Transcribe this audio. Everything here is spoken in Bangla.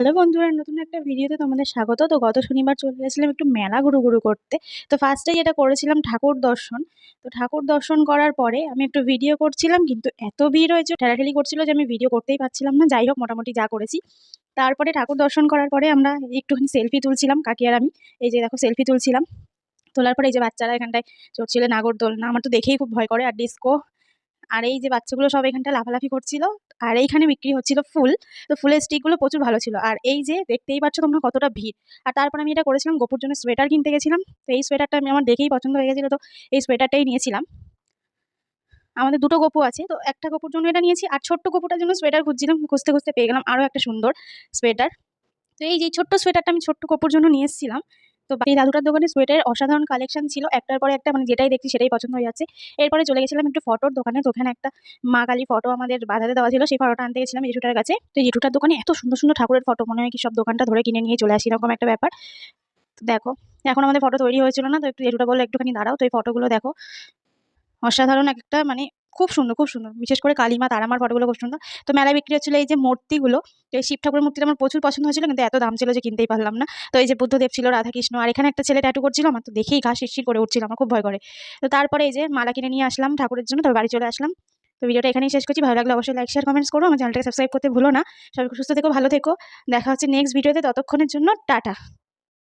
হ্যালো বন্ধুরা, নতুন একটা ভিডিওতে তোমাদের স্বাগত। তো গত শনিবার চলে গেছিলাম একটু মেলা ঘুরু ঘুরু করতে। তো ফার্স্টে যেটা করেছিলাম ঠাকুর দর্শন। তো ঠাকুর দর্শন করার পরে আমি একটু ভিডিও করছিলাম, কিন্তু এত ভিড় হয়েছে, ঠেলাঠেলি করছিল যে আমি ভিডিও করতেই পারছিলাম না। যাই হোক, মোটামুটি যা করেছি। তারপরে ঠাকুর দর্শন করার পরে আমরা একটুখানি সেলফি তুলছিলাম, কাকি আর আমি। এই যে দেখো সেলফি তুলছিলাম। তোলার পরে এই যে বাচ্চারা এখানটায় চড়ছিল নাগরদোলনা। আমার তো দেখেই খুব ভয় করে, আর ডিস্কো আর এই যে বাচ্চাগুলো সব এখানটা লাফালাফি করছিল। আর এইখানে বিক্রি হচ্ছিল ফুল। তো ফুলের স্টিকগুলো প্রচুর ভালো ছিল। আর এই যে দেখতেই পাচ্ছ তোমরা কতটা ভিড়। আর তারপর আমি এটা করেছিলাম, গোপুর জন্য সোয়েটার কিনতে গেছিলাম। তো এই সোয়েটারটা আমি আমার দেখেই পছন্দ হয়ে গেছিল, তো এই সোয়েটারটাই নিয়েছিলাম। আমাদের দুটো গপু আছে, তো একটা গপুর জন্য এটা নিয়েছি, আর ছোট্ট গপুটার জন্য সোয়েটার খুঁজছিলাম, খুঁজতে খুঁজতে পেয়ে গেলাম আরও একটা সুন্দর সোয়েটার তো এই যে ছোট্ট সোয়েটারটা আমি ছোট্ট গপুর জন্য নিয়ে এসেছিলাম তো এই দাদুটার দোকানে সোয়েটারের অসাধারণ কালেকশন ছিল। একটার পরে একটা মানে যেটাই দেখছি সেটাই পছন্দ হয়ে যাচ্ছে। এরপরে চলে গেছিলাম একটু ফটোর দোকানে, তো ওখানে একটা মা কালী ফটো আমাদের বাজারে দেওয়া ছিল। সেই ফটোটা আনতে গেছিলাম জেঠুটার কাছে। তো জেঠুটার দোকানে এত সুন্দর সুন্দর ঠাকুরের ফটো মনে হয় কি সব দোকানটা ধরে কিনে নিয়ে চলে আসি, এরকম একটা ব্যাপার। দেখো, এখন আমাদের ফটো তৈরি হয়েছিল না, তো একটু জেঠুটা বলল, একটুখানি দাঁড়াও, তো এই ফটোগুলো দেখো। অসাধারণ একটা মানে খুব সুন্দর খুব সুন্দর। বিশেষ করে কালীমা, তারামার ফটোগুলো খুব সুন্দর। তো মেলায় বিক্রি হচ্ছিল এই যে মূর্তিগুলো, তো এই শিব ঠাকুরের মূর্তিটা আমার প্রচুর পছন্দ হয়েছিল, কিন্তু এত দাম ছিল যে কিনতেই পারলাম না। তো এই যে বুদ্ধদেব ছিল, রাধাকৃষ্ণ, আর এখানে একটা ছেলে ট্যাটু করছিল, আমার তো দেখেই ঘাস শিরশির করে উঠছিল, আমার খুব ভয় করে। তো তারপরে এই যে মালা কিনে নিয়ে আসলাম ঠাকুরের জন্য তবে বাড়ি চলে আসলাম। তো ভিডিওটা এখানেই শেষ করছি, ভালো লাগলে অবশ্যই লাইক শেয়ার কমেন্টস করো, আমার চ্যানেলটাকে সাবস্ক্রাইব করতে ভুলো না। সবাই সুস্থ থেকো, ভালো থেকো। দেখা হচ্ছে নেক্সট ভিডিওতে ততক্ষণের জন্য টাটা।